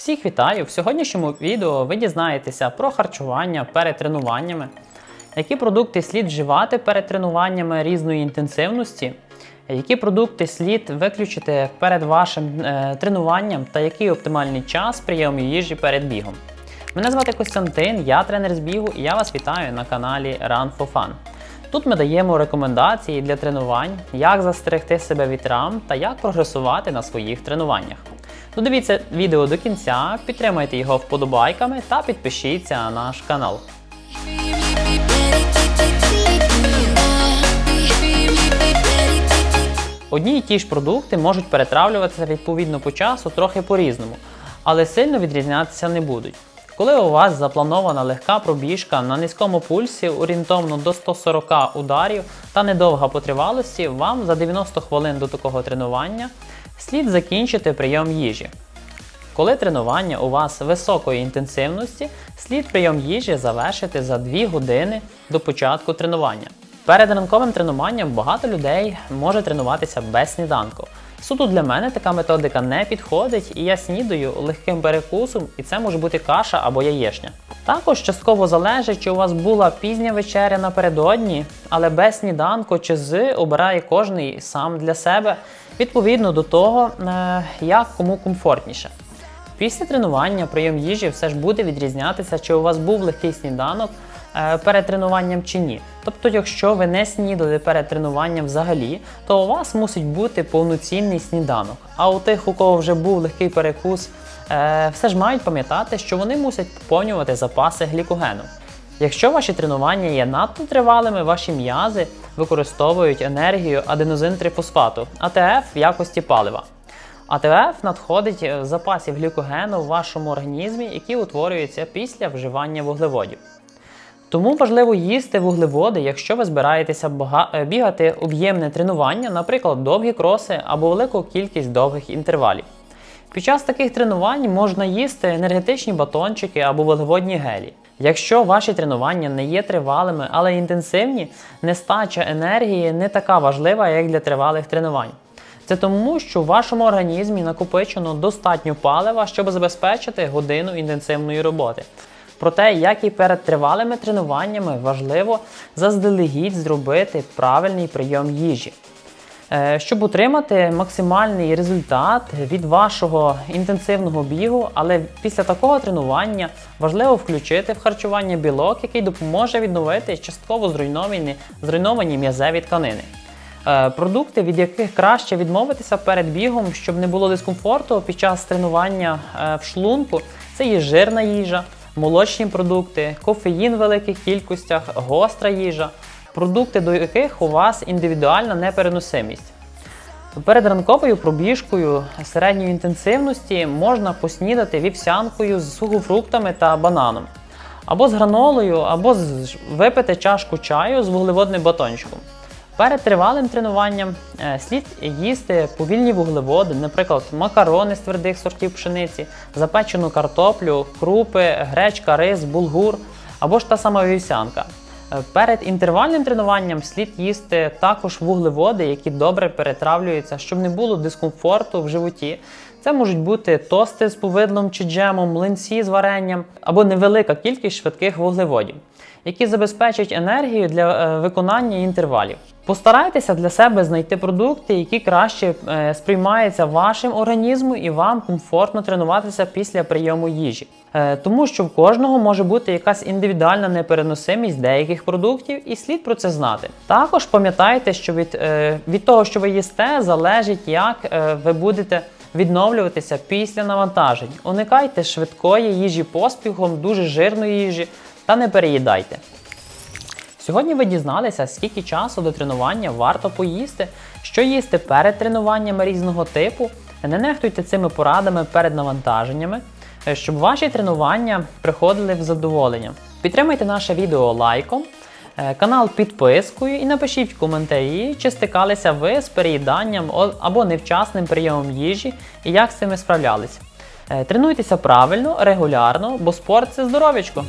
Всіх вітаю! В сьогоднішньому відео ви дізнаєтеся про харчування перед тренуваннями, які продукти слід вживати перед тренуваннями різної інтенсивності, які продукти слід виключити перед вашим е, тренуванням та який оптимальний час прийому їжі перед бігом. Мене звати Костянтин, я тренер з бігу і я вас вітаю на каналі Run for Fun. Тут ми даємо рекомендації для тренувань, як застерегти себе від травм та як прогресувати на своїх тренуваннях. Додивіться відео до кінця, підтримайте його вподобайками та підпишіться на наш канал. Одні і ті ж продукти можуть перетравлюватися відповідно по часу трохи по-різному, але сильно відрізнятися не будуть. Коли у вас запланована легка пробіжка на низькому пульсі орієнтовно до 140 ударів та недовга по тривалості, вам за 90 хвилин до такого тренування слід закінчити прийом їжі. Коли тренування у вас високої інтенсивності, слід прийом їжі завершити за 2 години до початку тренування. Перед ранковим тренуванням багато людей може тренуватися без сніданку. Суто для мене така методика не підходить, і я снідаю легким перекусом, і це може бути каша або яєшня. Також частково залежить, чи у вас була пізня вечеря напередодні, але без сніданку чи з обирає кожний сам для себе відповідно до того, е, як кому комфортніше. Після тренування прийом їжі все ж буде відрізнятися, чи у вас був легкий сніданок перед тренуванням чи ні. Тобто, якщо ви не снідали перед тренуванням взагалі, то у вас мусить бути повноцінний сніданок. А у тих, у кого вже був легкий перекус, е, все ж мають пам'ятати, що вони мусять поповнювати запаси глікогену. Якщо ваші тренування є надто тривалими, ваші м'язи використовують енергію аденозин-трифосфату, АТФ в якості палива. АТФ надходить в запасів глікогену в вашому організмі, які утворюються після вживання вуглеводів. Тому важливо їсти вуглеводи, якщо ви збираєтеся е, бігати об'ємне тренування, наприклад, довгі кроси або велику кількість довгих інтервалів. Під час таких тренувань можна їсти енергетичні батончики або вуглеводні гелі. Якщо ваші тренування не є тривалими, але інтенсивні, нестача енергії не така важлива, як для тривалих тренувань. Це тому, що в вашому організмі накопичено достатньо палива, щоб забезпечити годину інтенсивної роботи. Проте, як і перед тривалими тренуваннями, важливо заздалегідь зробити правильний прийом їжі. Е, Щоб отримати максимальний результат від вашого інтенсивного бігу, але після такого тренування важливо включити в харчування білок, який допоможе відновити частково зруйновані, зруйновані м'язеві тканини. Е, Продукти, від яких краще відмовитися перед бігом, щоб не було дискомфорту під час тренування е, в шлунку, це є жирна їжа, молочні продукти, кофеїн в великих кількостях, гостра їжа, продукти, до яких у вас індивідуальна непереносимість. Перед ранковою пробіжкою середньої інтенсивності можна поснідати вівсянкою з сухофруктами та бананом, або з гранолою, або випити чашку чаю з вуглеводним батончиком. Перед тривалим тренуванням е, слід їсти повільні вуглеводи, наприклад, макарони з твердих сортів пшениці, запечену картоплю, крупи, гречка, рис, булгур або ж та сама вівсянка. Е, Перед інтервальним тренуванням слід їсти також вуглеводи, які добре перетравлюються, щоб не було дискомфорту в животі. Це можуть бути тости з повидлом чи джемом, млинці з варенням або невелика кількість швидких вуглеводів, які забезпечать енергію для е, виконання інтервалів. Постарайтеся для себе знайти продукти, які краще е, сприймаються вашим організмом і вам комфортно тренуватися після прийому їжі. Е, тому що в кожного може бути якась індивідуальна непереносимість деяких продуктів, і слід про це знати. Також пам'ятайте, що від, від того, що ви їсте, залежить, як ви будете відновлюватися після навантажень. Уникайте швидкої їжі поспіхом, дуже жирної їжі та не переїдайте. Сьогодні ви дізналися, скільки часу до тренування варто поїсти, що їсти перед тренуваннями різного типу. Не нехтуйте цими порадами перед навантаженнями, щоб ваші тренування приходили в задоволення. Підтримайте наше відео лайком, канал підпискою і напишіть в коментарі, чи стикалися ви з переїданням або невчасним прийомом їжі і як з цими справлялись. Е, Тренуйтеся правильно, регулярно, бо спорт це здоров'ячко.